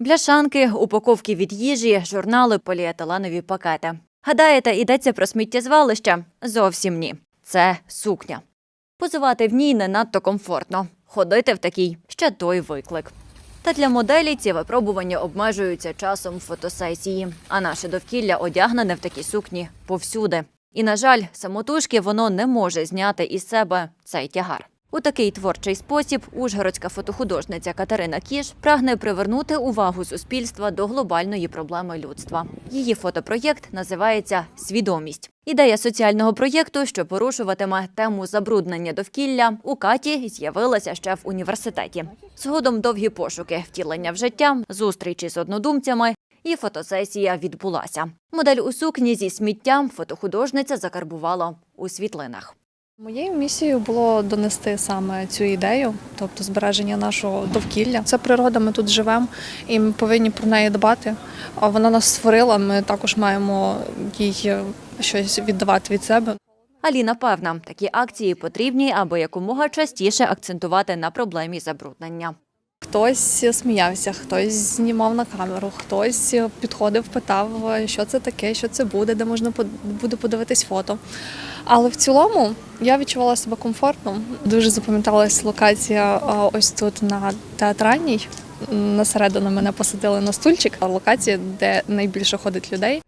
Бляшанки, упаковки від їжі, журнали, поліетиленові пакети. Гадаєте, йдеться про сміттєзвалище? Зовсім ні. Це сукня. Позувати в ній не надто комфортно. Ходити в такій ще той виклик. Та для моделі ці випробування обмежуються часом фотосесії, а наше довкілля одягнене в такі сукні повсюди. І, на жаль, самотужки воно не може зняти із себе цей тягар. У такий творчий спосіб ужгородська фотохудожниця Катерина Кіш прагне привернути увагу суспільства до глобальної проблеми людства. Її фотопроєкт називається Свідомість. Ідея соціального проєкту, що порушуватиме тему забруднення довкілля, у Каті з'явилася ще в університеті. Згодом довгі пошуки, втілення в життя, зустрічі з однодумцями. І фотосесія відбулася. Модель у сукні зі сміттям фотохудожниця закарбувала у світлинах. Моєю місією було донести саме цю ідею, тобто збереження нашого довкілля. Це природа, ми тут живемо і ми повинні про неї дбати. А вона нас створила. Ми також маємо їй щось віддавати від себе. Аліна певна, такі акції потрібні, аби якомога частіше акцентувати на проблемі забруднення. Хтось сміявся, хтось знімав на камеру, хтось підходив, питав, що це таке, що це буде, де можна буде подивитись фото. Але в цілому я відчувала себе комфортно. Дуже запам'яталась локація ось тут на театральній. На середину мене посадили на стульчик, а локація, де найбільше ходить людей.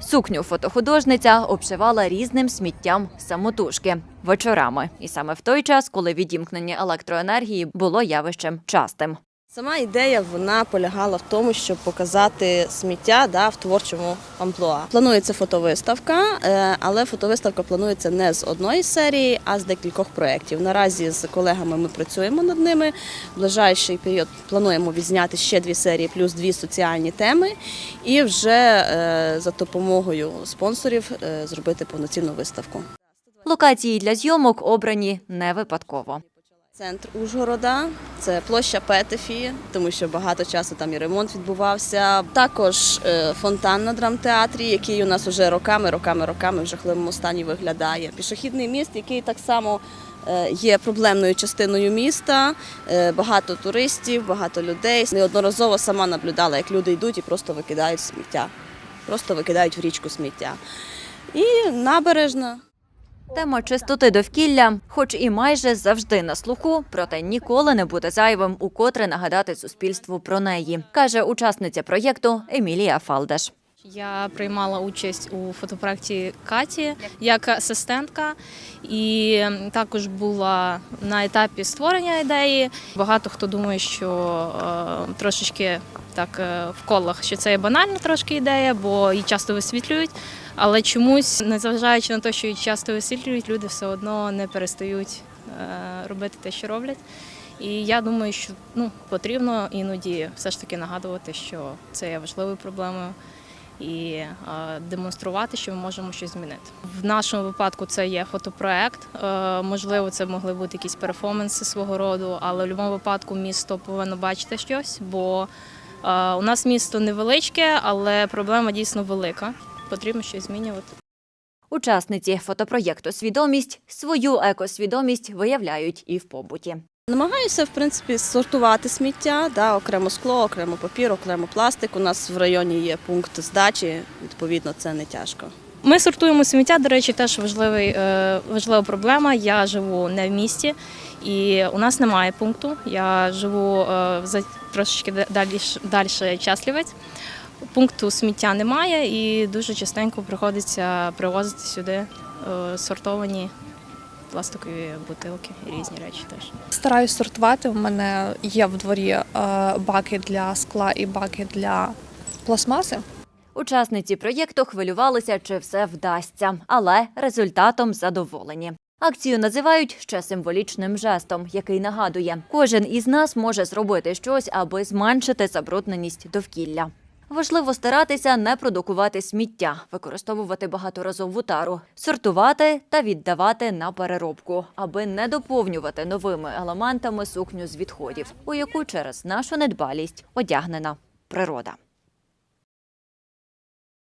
Сукню фотохудожниця обшивала різним сміттям самотужки вечорами, і саме в той час, коли відімкнення електроенергії було явищем частим. Сама ідея вона полягала в тому, щоб показати сміття да, в творчому амплуа. Планується фотовиставка, е, але фотовиставка планується не з одної серії, а з декількох проєктів. Наразі з колегами ми працюємо над ними. В ближайший період плануємо відзняти ще дві серії, плюс дві соціальні теми, і вже е, за допомогою спонсорів е, зробити повноцінну виставку. Локації для зйомок обрані не випадково. Центр Ужгорода, це площа Петефі, тому що багато часу там і ремонт відбувався. Також е, фонтан на драмтеатрі, який у нас вже роками, роками, роками в жахливому стані виглядає. Пішохідний міст, який так само е, є проблемною частиною міста. Е, Багато туристів, багато людей. Неодноразово сама наблюдала, як люди йдуть і просто викидають сміття. Просто викидають в річку сміття. І набережна. Тема чистоти довкілля, хоч і майже завжди на слуху, проте ніколи не буде зайвим укотре нагадати суспільству про неї, каже учасниця проєкту Емілія Фалдеш. Я приймала участь у фотопроекті Каті як асистентка, і також була на етапі створення ідеї. Багато хто думає, що е, трошечки так е, в колах, що це є банальна трошки ідея, бо її часто висвітлюють. Але чомусь, незважаючи на те, що її часто висвітлюють, люди все одно не перестають е, робити те, що роблять. І я думаю, що ну потрібно іноді все ж таки нагадувати, що це є важливою проблемою і е, демонструвати, що ми можемо щось змінити. В нашому випадку це є фотопроект. Е, можливо, це могли бути якісь перформанси свого роду, але в будь-якому випадку місто повинно бачити щось, бо у нас місто невеличке, але проблема дійсно велика. Потрібно щось змінювати. Учасниці фотопроєкту Свідомість свою екосвідомість виявляють і в побуті. Намагаюся, в принципі, сортувати сміття, да, окремо скло, окремо папір, окремо пластик. У нас в районі є пункт здачі, відповідно, це не тяжко. Ми сортуємо сміття. До речі, теж важливий, е, важлива проблема. Я живу не в місті, і у нас немає пункту. Я живу е, за трошечки далі, далі Часлівець. Пункту сміття немає, і дуже частенько приходиться привозити сюди е, сортовані пластикові бутилки і різні речі теж. Стараюсь сортувати. У мене є в дворі е, баки для скла і баки для пластмаси. Учасниці проєкту хвилювалися, чи все вдасться, але результатом задоволені. Акцію називають ще символічним жестом, який нагадує, кожен із нас може зробити щось, аби зменшити забрудненість довкілля. Важливо старатися не продукувати сміття, використовувати багаторазову тару, сортувати та віддавати на переробку, аби не доповнювати новими елементами сукню з відходів, у яку через нашу недбалість одягнена природа.